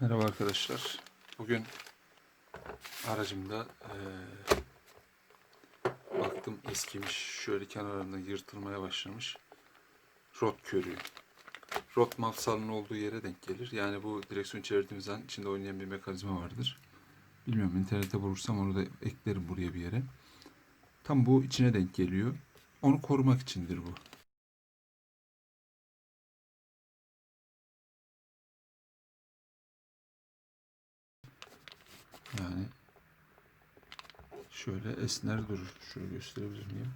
Merhaba arkadaşlar. Bugün aracımda eee, baktım eskimiş. Şöyle kenarında yırtılmaya başlamış. Rot körüğü. Rot mafsalının olduğu yere denk gelir. Yani bu direksiyon çevirdiğimiz an içinde oynayan bir mekanizma vardır. Bilmiyorum internette bulursam onu da eklerim buraya bir yere. Tam bu içine denk geliyor. Onu korumak içindir bu. Yani şöyle esner durur. Şöyle gösterebilir miyim?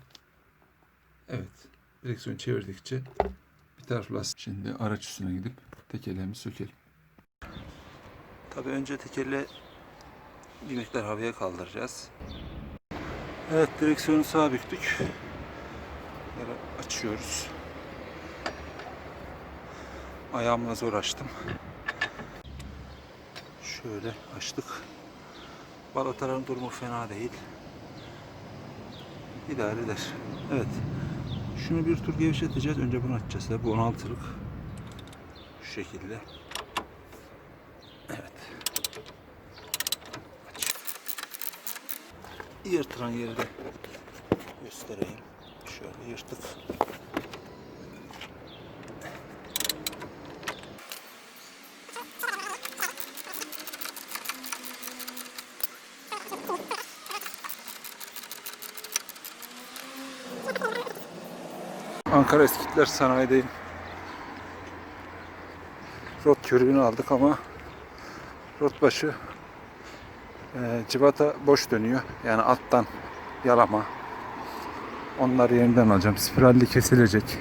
Evet. Direksiyon çevirdikçe bir taraf lastik. Şimdi araç üstüne gidip tekerleğimizi sökelim. Tabii önce tekerle bir miktar havaya kaldıracağız. Evet direksiyonu sağa büktük. Bunları açıyoruz. Ayağımla zor açtım. Şöyle açtık. Balataların durumu fena değil. İdare eder. Evet. Şunu bir tur gevşeteceğiz. Önce bunu açacağız. Bu 16'lık. Şu şekilde. Evet. Aç. Yırtılan yeri de göstereyim. Şöyle yırtık. Ankara Eskitler Sanayi'deyim. Rot körüğünü aldık ama rot başı e, civata boş dönüyor. Yani alttan yalama. Onları yeniden alacağım. Spiralli kesilecek.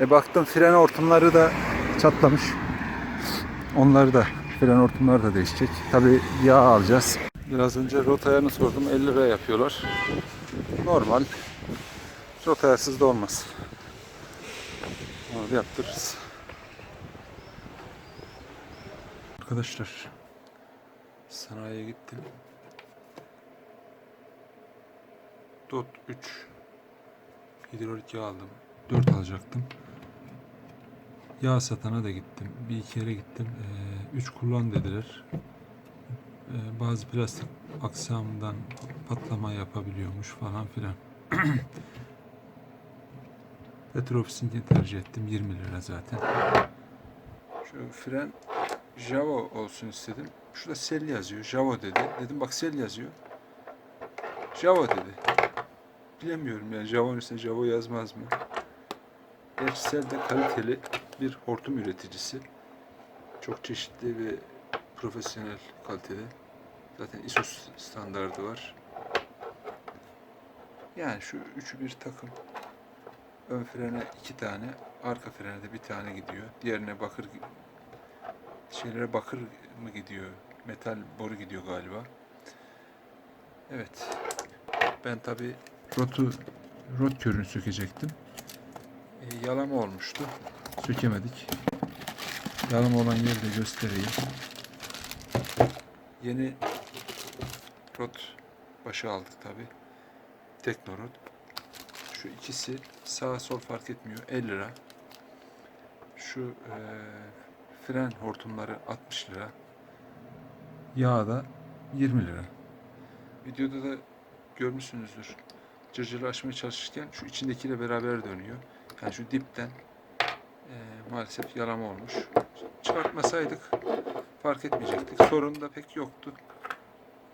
E baktım fren hortumları da çatlamış. Onları da fren hortumları da değişecek. Tabi yağ alacağız. Biraz önce rot ayarını sordum. 50 lira yapıyorlar. Normal. Rot ayarsız da olmaz. Yaptırırız. Arkadaşlar sanayiye gittim. Dot 3 hidrolik yağ aldım. 4 alacaktım. Yağ satana da gittim. Bir iki yere gittim. 3 kullan dediler. Ee, bazı plastik aksamından patlama yapabiliyormuş falan filan. Petrofis'inkini tercih ettim. 20 lira zaten. Şu fren Java olsun istedim. Şurada sel yazıyor. Java dedi. Dedim bak sel yazıyor. Java dedi. Bilemiyorum yani Java'nın üstüne Java yazmaz mı? Gerçi sel de kaliteli bir hortum üreticisi. Çok çeşitli ve profesyonel kalitede. Zaten ISO standardı var. Yani şu üçü bir takım. Ön frene iki tane, arka frene de bir tane gidiyor. Diğerine bakır şeylere bakır mı gidiyor? Metal boru gidiyor galiba. Evet. Ben tabi rotu rot körünü sökecektim. E, yalama olmuştu. Sökemedik. Yalama olan yeri de göstereyim. Yeni rot başı aldık tabi. Teknorot. Şu ikisi sağ sol fark etmiyor. 50 lira. Şu e, fren hortumları 60 lira. Yağ da 20 lira. Videoda da görmüşsünüzdür. Cırcırı açmaya çalışırken şu içindekiyle beraber dönüyor. Yani şu dipten e, maalesef yalama olmuş. Çıkartmasaydık fark etmeyecektik. Sorun da pek yoktu.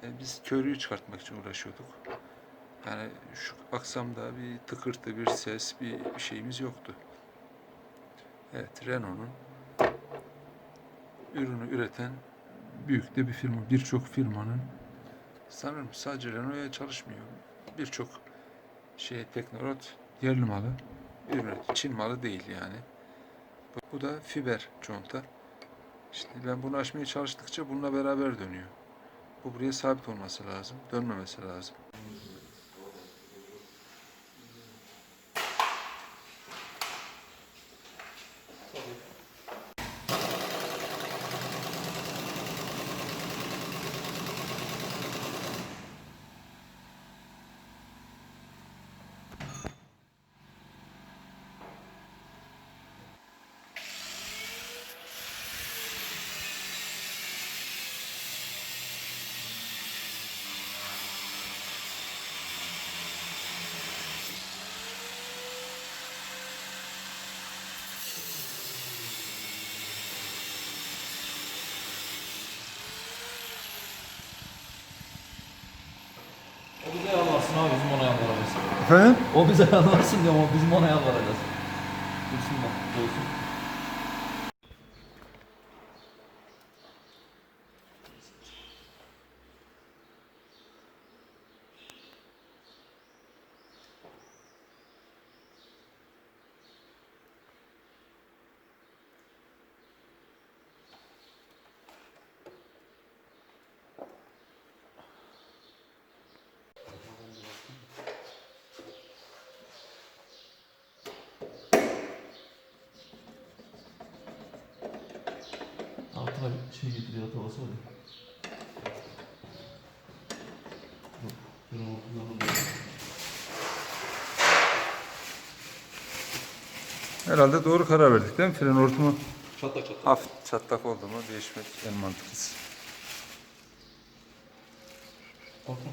E, biz körüğü çıkartmak için uğraşıyorduk. Yani şu aksamda bir tıkırtı, bir ses, bir, şeyimiz yoktu. Evet, Renault'un ürünü üreten büyük de bir firma. Birçok firmanın sanırım sadece Renault'a çalışmıyor. Birçok şey Teknorot yerli malı ürün. Çin malı değil yani. Bu- da fiber conta. Şimdi ben bunu açmaya çalıştıkça bununla beraber dönüyor. Bu buraya sabit olması lazım. Dönmemesi lazım. O bize yalvarsın diyorum, o bizim ona yalvaracağız. Dursun bak, olsun. Altına bir şey getiriyor, tavası var ya. Herhalde doğru karar verdik değil mi? Fren hortumu Çatlak çatlak. hafif çatlak oldu mu değişmek en mantıklısı. Korkma.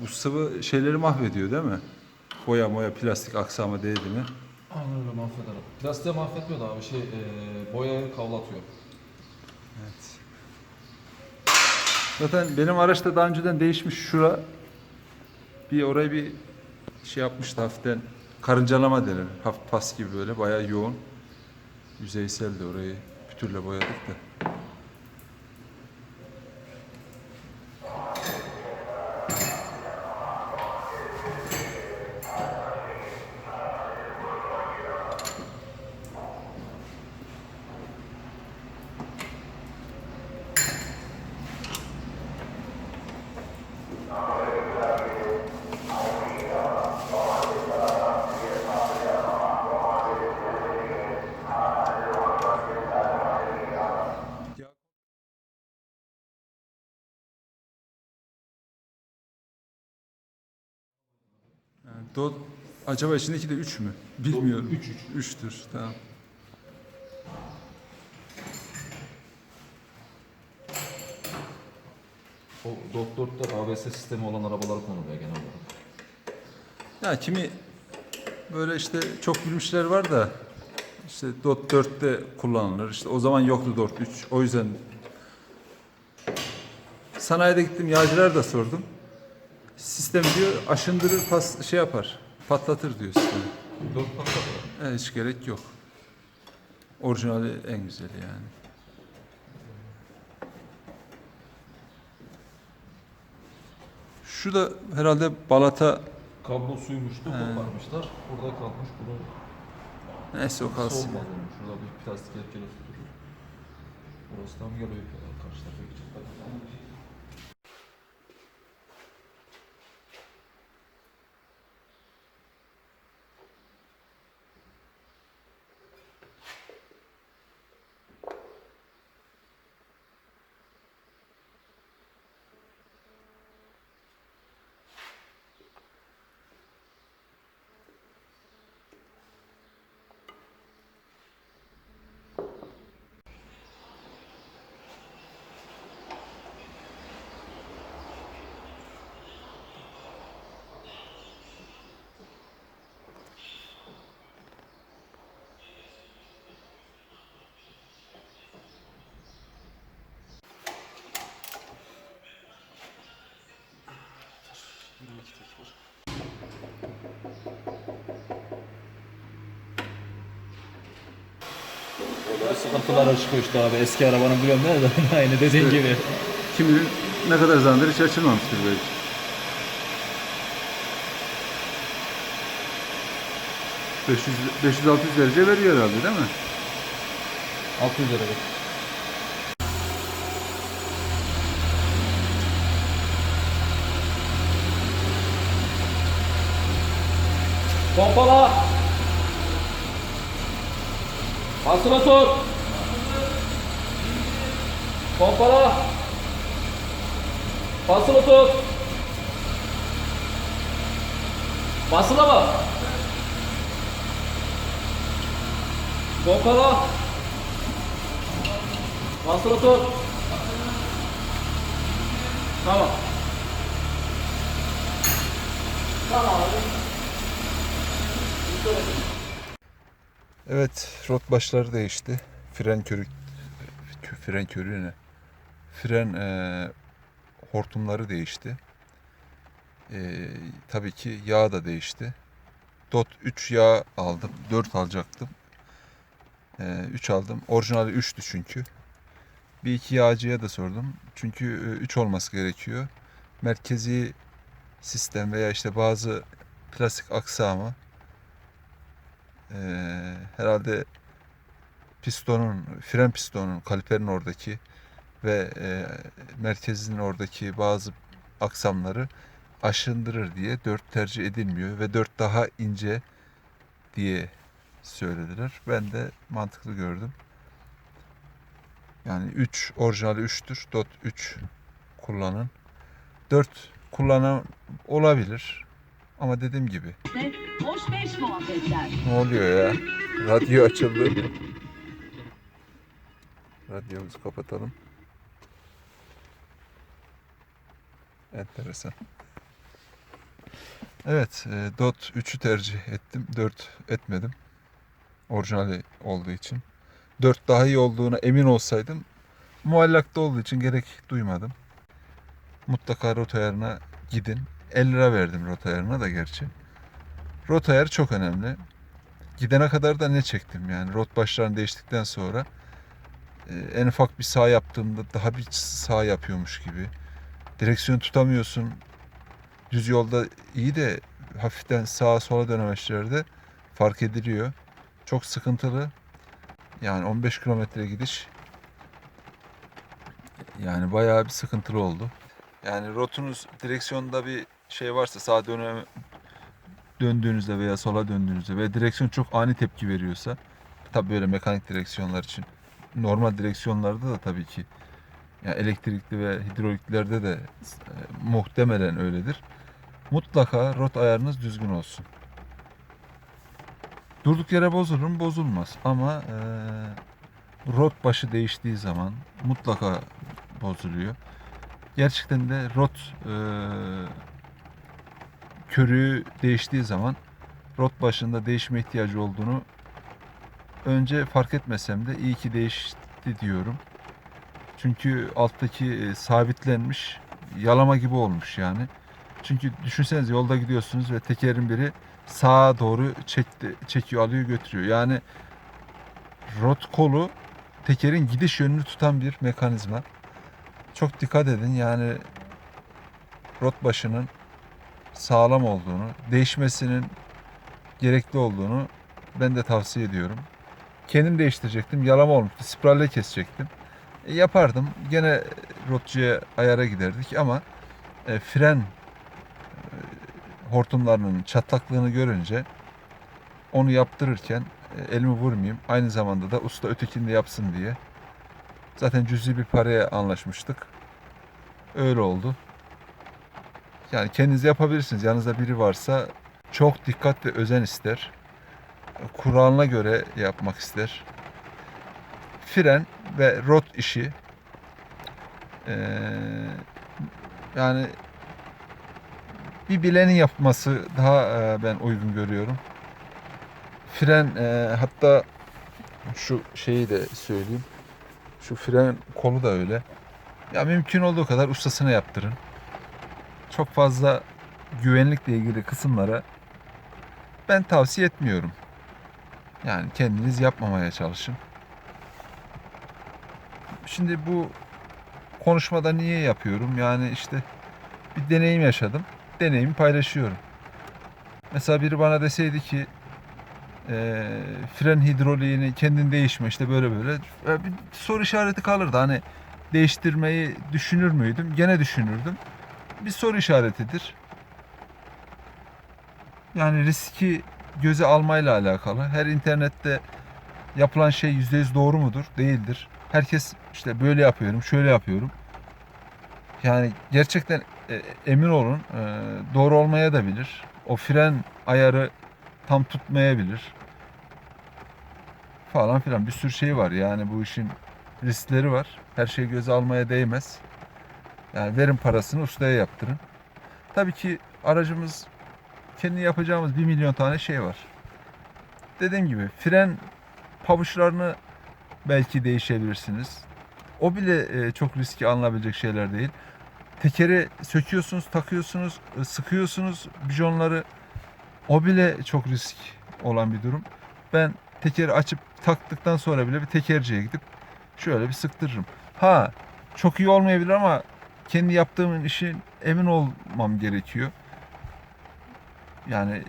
Bu sıvı şeyleri mahvediyor değil mi? Boya moya plastik aksama değdi mi? Aynen öyle mahveder. Plastiği mahvetmiyor da abi şey e, boyayı kavlatıyor. Evet. Zaten benim araçta daha önceden değişmiş şura. Bir orayı bir şey yapmıştı hafiften karıncalama denir. Hafif pas gibi böyle bayağı yoğun. Yüzeyseldi orayı pütürle boyadık da. Do, acaba içindeki de 3 mü? Bilmiyorum. 3 3. 3'tür. Tamam. O Dot 4'te ABS sistemi olan arabalar konuluyor genel olarak. Ya kimi böyle işte çok bilmişler var da işte Dot 4'te kullanılır. İşte o zaman yoktu Dot 3. O yüzden sanayide gittim yağcılar da sordum. Sistem diyor aşındırır pas şey yapar. Patlatır diyor sistemi. 4 patlar. E, hiç gerek yok. Orijinali en güzeli yani. Şu da herhalde balata Kablo suymuştu, koparmışlar. Burada kalmış bunu neyse o kalsın. Şurada bir plastik erkele tutulur. Burası tam geliyor karşı tarafa gidecek. Sıkıntılar çıkıyor işte abi. Eski arabanın biliyorum ne de aynı dediğin gibi. Kim bilir ne kadar zamandır hiç açılmamıştır belki. ...500 500-600 derece veriyor herhalde değil mi? 600 lira. Pompala. Basına tut. Pompala. Basılı tut. Basılı mı? Pompala. Bastır otur. Tamam. Tamam abi. Evet, rot başları değişti. Fren körü, kö- fren körü ne? Fren e, hortumları değişti. E, tabii ki yağ da değişti. Dot 3 yağ aldım. 4 alacaktım. E, 3 aldım. Orijinali 3'tü çünkü. Bir iki yağcıya da sordum. Çünkü 3 olması gerekiyor. Merkezi sistem veya işte bazı plastik aksamı ee, herhalde pistonun, fren pistonun, kaliperin oradaki ve e, merkezinin oradaki bazı aksamları aşındırır diye 4 tercih edilmiyor ve 4 daha ince diye söylediler. Ben de mantıklı gördüm. Yani 3 orijinali 3'tür. Dot 3 kullanın. 4 kullanan olabilir. Ama dediğim gibi Hoş beş muhabbetler. ne oluyor ya? Radyo açıldı. Radyomuzu kapatalım. Enteresan. Evet, e, Dot 3'ü tercih ettim. 4 etmedim. Orijinali olduğu için. 4 daha iyi olduğuna emin olsaydım muallakta olduğu için gerek duymadım. Mutlaka rota ayarına gidin. 50 lira verdim rota ayarına da gerçi. Rota ayarı çok önemli. Gidene kadar da ne çektim yani rot başlarını değiştikten sonra e, en ufak bir sağ yaptığımda daha bir sağ yapıyormuş gibi. Direksiyonu tutamıyorsun. Düz yolda iyi de hafiften sağa sola dönemeçlerde fark ediliyor. Çok sıkıntılı. Yani 15 kilometre gidiş yani bayağı bir sıkıntılı oldu. Yani rotunuz direksiyonda bir şey varsa sağa döne, döndüğünüzde veya sola döndüğünüzde ve direksiyon çok ani tepki veriyorsa tabi böyle mekanik direksiyonlar için normal direksiyonlarda da tabii ki yani elektrikli ve hidroliklerde de e, muhtemelen öyledir. Mutlaka rot ayarınız düzgün olsun. Durduk yere bozulur mu? Bozulmaz. Ama e, rot başı değiştiği zaman mutlaka bozuluyor. Gerçekten de rot e, körüğü değiştiği zaman rot başında değişme ihtiyacı olduğunu önce fark etmesem de iyi ki değişti diyorum. Çünkü alttaki e, sabitlenmiş yalama gibi olmuş yani. Çünkü düşünsenize yolda gidiyorsunuz ve tekerin biri sağa doğru çekti, çekiyor, alıyor, götürüyor. Yani rot kolu tekerin gidiş yönünü tutan bir mekanizma. Çok dikkat edin yani rot başının sağlam olduğunu, değişmesinin gerekli olduğunu ben de tavsiye ediyorum. Kendim değiştirecektim. Yalama olmuştu. Spiralle kesecektim. E, yapardım. Gene rotçuya ayara giderdik ama e, fren e, hortumlarının çatlaklığını görünce onu yaptırırken e, elimi vurmayayım. Aynı zamanda da usta ötekini de yapsın diye. Zaten cüzi bir paraya anlaşmıştık. Öyle oldu. Yani kendiniz yapabilirsiniz. Yanınızda biri varsa çok dikkat ve özen ister. Kuralına göre yapmak ister. Fren ve rot işi eee, yani bir bilenin yapması daha eee, ben uygun görüyorum. Fren eee, hatta şu şeyi de söyleyeyim. Şu fren kolu da öyle. Ya mümkün olduğu kadar ustasına yaptırın çok fazla güvenlikle ilgili kısımlara ben tavsiye etmiyorum. Yani kendiniz yapmamaya çalışın. Şimdi bu konuşmada niye yapıyorum? Yani işte bir deneyim yaşadım. Deneyimi paylaşıyorum. Mesela biri bana deseydi ki e, fren hidroliğini kendin değişme işte böyle böyle e, bir soru işareti kalırdı. Hani değiştirmeyi düşünür müydüm? Gene düşünürdüm bir soru işaretidir. Yani riski göze almayla alakalı. Her internette yapılan şey %100 doğru mudur? Değildir. Herkes işte böyle yapıyorum, şöyle yapıyorum. Yani gerçekten e, emin olun e, doğru olmaya da bilir. O fren ayarı tam tutmayabilir. Falan filan bir sürü şey var yani bu işin riskleri var. Her şeyi göze almaya değmez. Yani verin parasını ustaya yaptırın. Tabii ki aracımız kendi yapacağımız 1 milyon tane şey var. Dediğim gibi fren pabuçlarını belki değişebilirsiniz. O bile e, çok riski alınabilecek şeyler değil. Tekeri söküyorsunuz, takıyorsunuz, e, sıkıyorsunuz bijonları. O bile çok risk olan bir durum. Ben tekeri açıp taktıktan sonra bile bir tekerciye gidip şöyle bir sıktırırım. Ha çok iyi olmayabilir ama kendi yaptığım işin emin olmam gerekiyor. Yani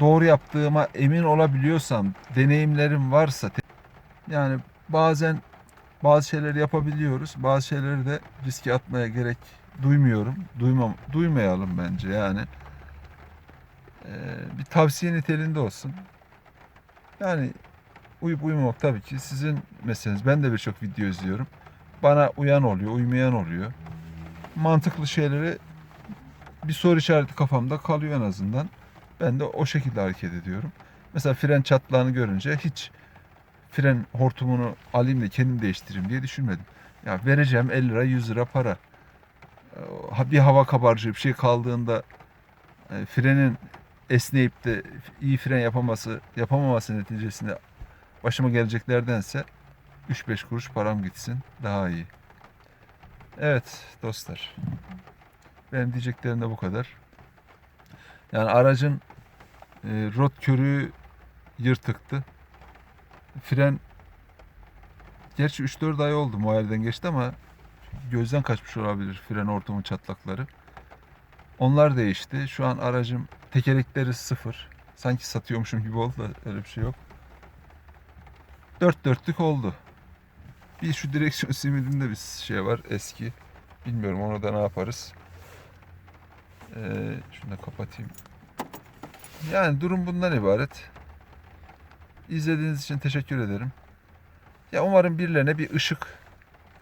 doğru yaptığıma emin olabiliyorsam, deneyimlerim varsa yani bazen bazı şeyleri yapabiliyoruz. Bazı şeyleri de riske atmaya gerek duymuyorum. Duymam, duymayalım bence yani. Ee, bir tavsiye niteliğinde olsun. Yani uyup uyumamak tabii ki sizin meseleniz. Ben de birçok video izliyorum. Bana uyan oluyor, uymayan oluyor. Mantıklı şeyleri bir soru işareti kafamda kalıyor en azından. Ben de o şekilde hareket ediyorum. Mesela fren çatlağını görünce hiç fren hortumunu alayım da kendim değiştireyim diye düşünmedim. Ya vereceğim 50 lira 100 lira para. Bir hava kabarcığı bir şey kaldığında e, frenin esneyip de iyi fren yapaması yapamaması neticesinde başıma geleceklerdense 3-5 kuruş param gitsin daha iyi. Evet dostlar. Benim diyeceklerim de bu kadar. Yani aracın e, rot körüğü yırtıktı. Fren gerçi 3-4 ay oldu muayeneden geçti ama gözden kaçmış olabilir fren hortumu çatlakları. Onlar değişti. Şu an aracım tekerlekleri sıfır. Sanki satıyormuşum gibi oldu da öyle bir şey yok. Dört dörtlük oldu. Bir şu direksiyon simidinde bir şey var eski. Bilmiyorum onu da ne yaparız. Ee, şunu da kapatayım. Yani durum bundan ibaret. İzlediğiniz için teşekkür ederim. Ya umarım birilerine bir ışık,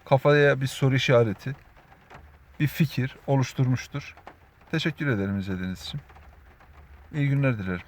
kafaya bir soru işareti, bir fikir oluşturmuştur. Teşekkür ederim izlediğiniz için. İyi günler dilerim.